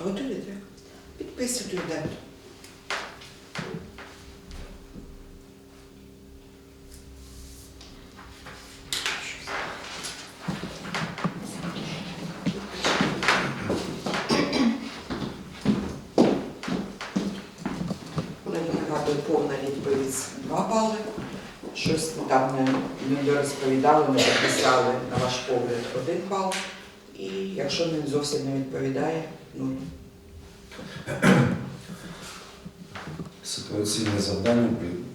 Готуєте? Підписуйте дату. Повна відповідь 2 бали. Щось там не, розповідали, не записали на ваш погляд 1 бал. Якщо він зовсім не відповідає, ну Ситуаційне завдання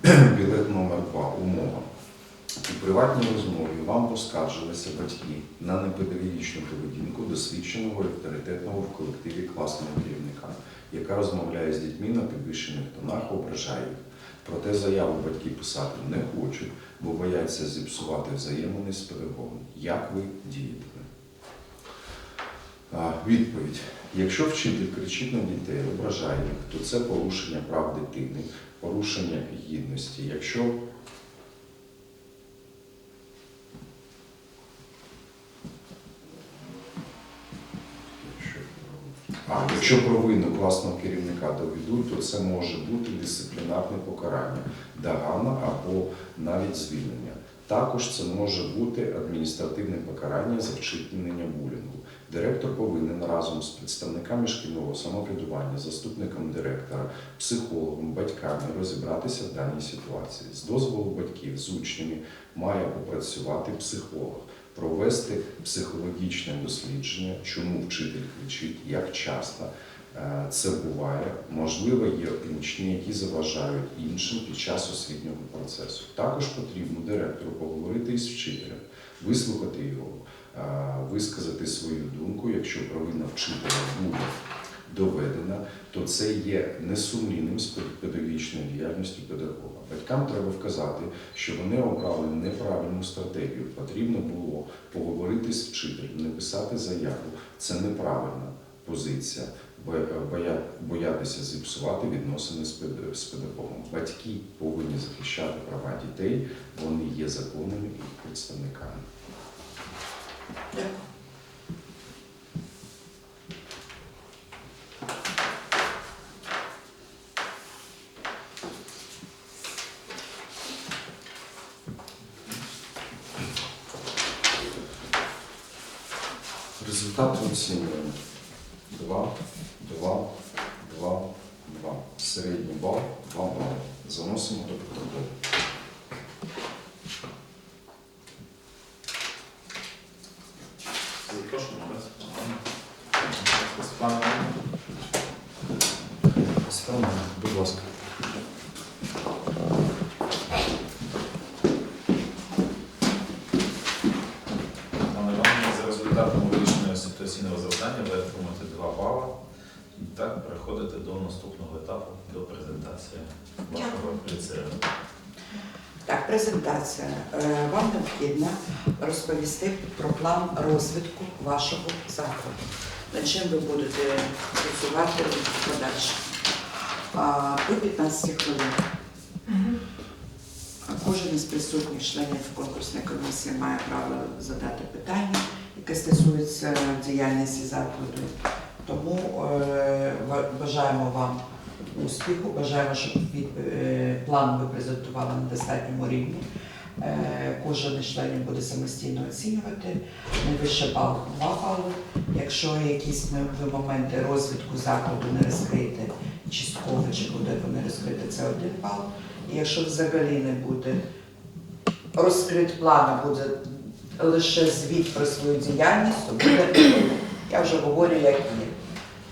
білет номер 2 Умова. У приватній розмові вам поскаржилися батьки на непедагогічну поведінку досвідченого і авторитетного в колективі класного керівника, яка розмовляє з дітьми на підвищених тонах, ображає їх. Проте заяву батьки писати не хочуть, бо бояться зіпсувати взаємини з педагогом. Як ви дієте? Відповідь. Якщо вчитель кричить на дітей, ображає їх, то це порушення прав дитини, порушення гідності. Якщо А якщо провину класного керівника доведуть, то це може бути дисциплінарне покарання, догана або навіть звільнення. Також це може бути адміністративне покарання за вчинення булінгу. Директор повинен разом з представниками шкільного самоврядування, заступником директора, психологом, батьками розібратися в даній ситуації. З дозволу батьків з учнями має попрацювати психолог, провести психологічне дослідження, чому вчитель кричить, як часто це буває. Можливо, є учні, які заважають іншим під час освітнього процесу. Також потрібно директору поговорити із вчителем, вислухати його, е, висказати свою думку. Якщо провина вчителя буде доведена, то це є несумнівним з педагогічною діяльністю педагога. Батькам треба вказати, що вони обрали неправильну стратегію. Потрібно було поговорити з вчителем, не писати заяву. Це неправильна позиція. боя- Боятися зіпсувати відносини з пед- педагогом. Батьки повинні захищати права дітей, вони є законними і представниками. дякую. Результати оцінюємо 2, 2, 2, 2. Середній бал 2 бали. Заносимо до протоколу. Етапу, до презентації вашого ліцею. Так, презентація. Е, Вам необхідно розповісти про план розвитку вашого закладу. Над чим ви будете працювати подальше. До 15 хвилин. Кожен із присутніх членів конкурсної комісії має право задати питання, яке стосується діяльності закладу. Тому е, бажаємо вам успіху, бажаємо, щоб е, план ви презентували на достатньому рівні. Е, Кожен із членів буде самостійно оцінювати. Найвище бал 2 бали. Якщо якісь моменти розвитку закладу не розкриєте частково чи буде вони розкрити, це один бал. І якщо взагалі не буде розкрит план, буде лише звіт про свою діяльність, то буде. Я вже говорю, як є.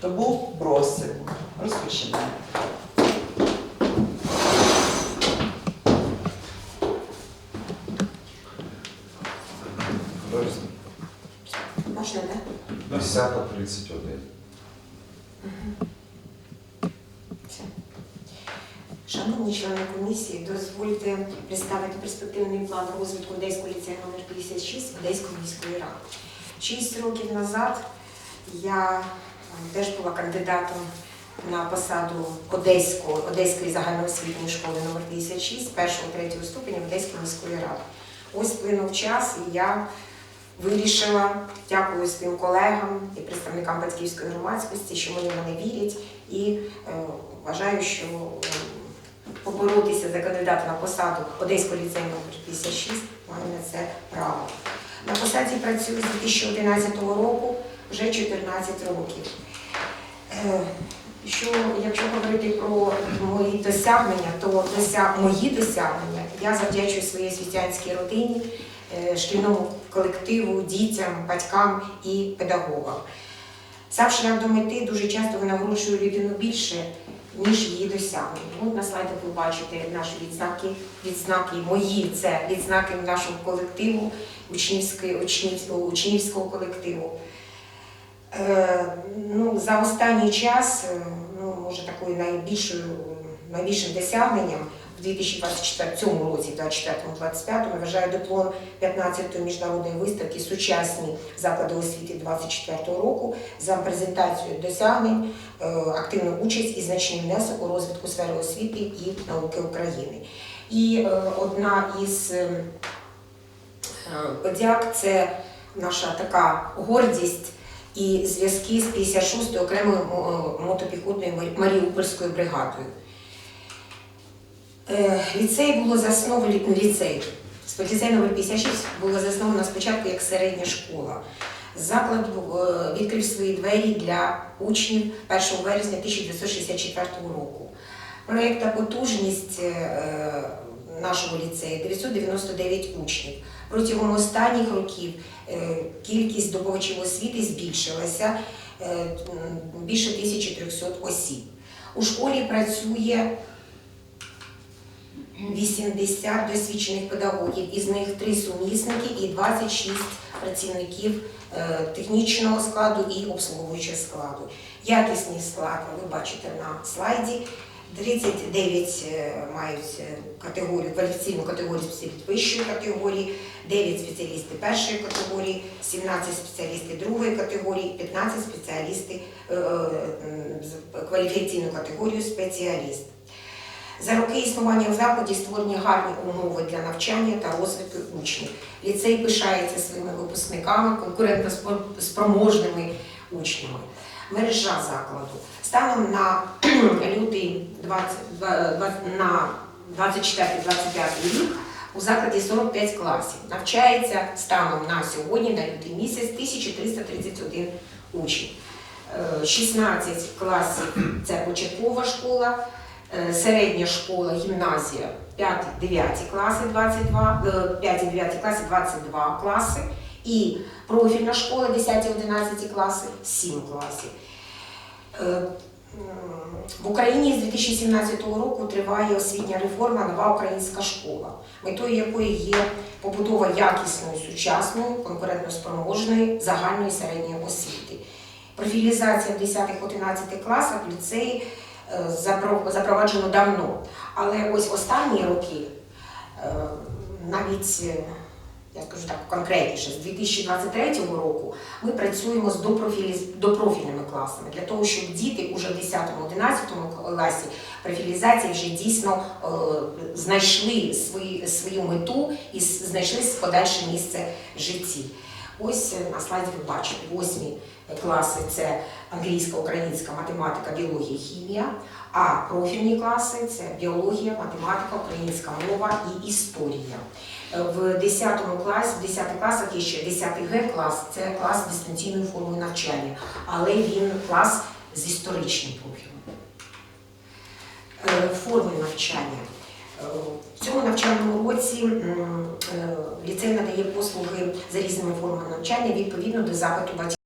Тому просимо, розпочинаємо. Можна, так? 10.31. Все. Шановні члени комісії, дозвольте представити перспективний план розвитку Одеського ліцею номер 56 Одеської міської ради. Шість років назад я е, теж була кандидатом на посаду Одеського, Одеської загальноосвітньої школи номер 56 першого третього ступеня Одеської міської ради. Ось плинув час, і я вирішила, дякую своїм колегам і представникам батьківської громадськості, що вони в мене вірять і е, вважаю, що е, поборотися за кандидата на посаду Одеського ліцею номер 56 маю на це право. На посаді працюю з 2011 року вже 14 років. Е, Що, якщо говорити про мої досягнення, то досяг, мої досягнення я завдячую своїй освітянській родині, шкільному колективу, дітям, батькам і педагогам. Сам шлях до мети дуже часто винагороджує людину більше, ніж її досягнення. От на слайдах ви бачите наші відзнаки, відзнаки мої, це відзнаки нашого колективу, учнівського, учнівського колективу. Е, ну, за останній час, е, ну, може, такою найбільшою, найбільшим досягненням в 2024 цьому році, 24-25, я вважаю диплом 15-ї міжнародної виставки Сучасні заклади освіти 24 року за презентацію досягнень, е, активну участь і значний внесок у розвитку сфери освіти і науки України. І е, одна із е, подяк це наша така гордість і зв'язки з 56-ю окремою мотопіхотною Маріупольською бригадою. Е, Ліцей було засновано ліцей. Ліцей номер 56 було засновано спочатку як середня школа. Заклад е, відкрив свої двері для учнів 1 вересня 1964 року. Проєкт та потужність е, нашого ліцею 999 учнів. Протягом останніх років кількість здобувачів освіти збільшилася більше 1300 осіб. У школі працює 80 досвідчених педагогів, із них 3 сумісники і 26 працівників е, технічного складу і обслуговуючого складу. Якісний склад ви бачите на слайді. 39 е, мають е, категорію, кваліфікаційну категорію спеціалістів вищої категорії, 9 спеціалістів першої категорії, 17 спеціалістів другої категорії, 15 спеціалістів е, е, м, з кваліфікаційну категорію спеціаліст. За роки існування в закладі створені гарні умови для навчання та розвитку учнів. Ліцей пишається своїми випускниками, конкурентоспроможними учнями. Мережа закладу. Станом на лютий 20, на 24-25 рік у закладі 45 класів. Навчається станом на сьогодні, на лютий місяць, 1331 учень. Е, 16 класів це початкова школа, е, середня школа, гімназія 5-9 класи 22, 5-9 класи 22 класи і профільна школа 10-11 класи 7 класів. Е, В Україні з 2017 року триває освітня реформа Нова українська школа, метою якої є побудова якісної, сучасної, конкурентоспроможної загальної середньої освіти. Профілізація в 10-11 класах в ліцеї е, запроваджено давно. Але ось останні роки, е, навіть е, я скажу так конкретніше, з 2023 року ми працюємо з допрофільними класами для того, щоб діти уже в 10-11 класі профілізації вже дійсно е, знайшли свою мету і знайшли подальше місце в житті. Ось е, на слайді ви бачите восьмі класи це англійська, українська, математика, біологія, хімія. А профільні класи це біологія, математика, українська мова і історія. Е, В 10 класі, в 10 класах є ще 10 Г клас, це клас з дистанційною формою навчання, але він клас з історичним профілем. Е, Форми навчання. В цьому навчальному році е, ліцей надає послуги за різними формами навчання відповідно до запиту батьків.